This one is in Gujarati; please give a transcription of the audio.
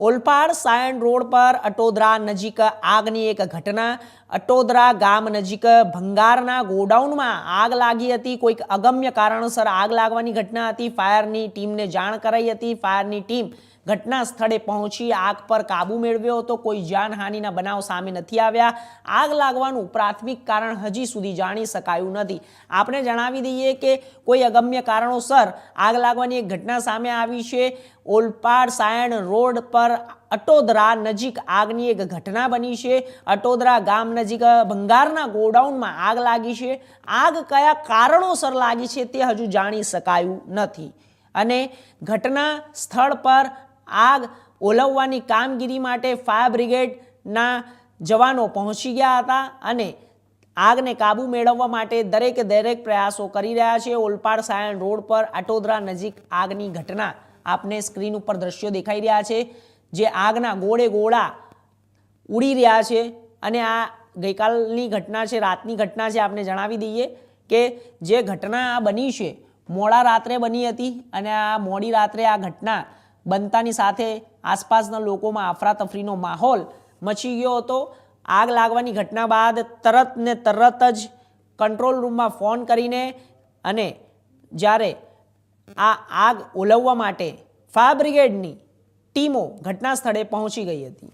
ઓલપાડ સાયણ રોડ પર અટોદરા નજીક આગની એક ઘટના અટોદરા ગામ નજીક ભંગારના ગોડાઉનમાં આગ લાગી હતી. કોઈક અગમ્ય કારણોસર આગ લાગવાની ઘટના હતી. ફાયરની ટીમને જાણ કરાઈ હતી. ફાયરની ટીમ ઘટના સ્થળે પહોંચી આગ પર કાબુ મેળવ્યો હતો. કોઈ જાનહાનિના બનાવ સામે નથી આવ્યા. આગ લાગવાનું પ્રાથમિક કારણ હજી સુધી જાણી શકાયું નથી. આપણે જણાવી દઈએ કે કોઈ અગમ્ય કારણોસર આગ લાગવાની એક ઘટના સામે આવી છે. ઓલપાડ સાયણ રોડ પર અટોદરા નજીક આગની એક ઘટના બની છે. અટોદરા ગામ નજીક ભંગારના ગોડાઉનમાં આગ લાગી છે. આગ કયા કારણોસર લાગી છે તે હજુ જાણી શકાયું નથી. અને ઘટના સ્થળ પર આગ ઓલવવાની કામગીરી માટે ફાયર બ્રિગેડના જવાનો પહોંચી ગયા હતા અને આગને કાબુ મેળવવા માટે દરેકે દરેક પ્રયાસો કરી રહ્યા છે. ઓલપાડ સાયણ રોડ પર અટોદરા નજીક આગની ઘટના આપને સ્ક્રીન ઉપર દ્રશ્યો દેખાઈ રહ્યા છે. જે આગના ગોળે ગોળા ઉડી રહ્યા છે અને આ ગઈકાલની ઘટના છે, રાતની ઘટના છે, આપને જણાવી દઈએ કે જે ઘટના આ બની છે, મોડા રાત્રે બની હતી અને આ મોડી રાત્રે આ ઘટના બનતાની સાથે આસપાસના લોકોમાં આફરાતફરીનો માહોલ મચી ગયો હતો. આગ લાગવાની ઘટના બાદ તરત ને તરત જ કંટ્રોલ રૂમમાં ફોન કરીને અને જ્યારે આ આગ ઓલવવા માટે ફાયર બ્રિગેડની ટીમો ઘટના સ્થળે પહોંચી ગઈ હતી.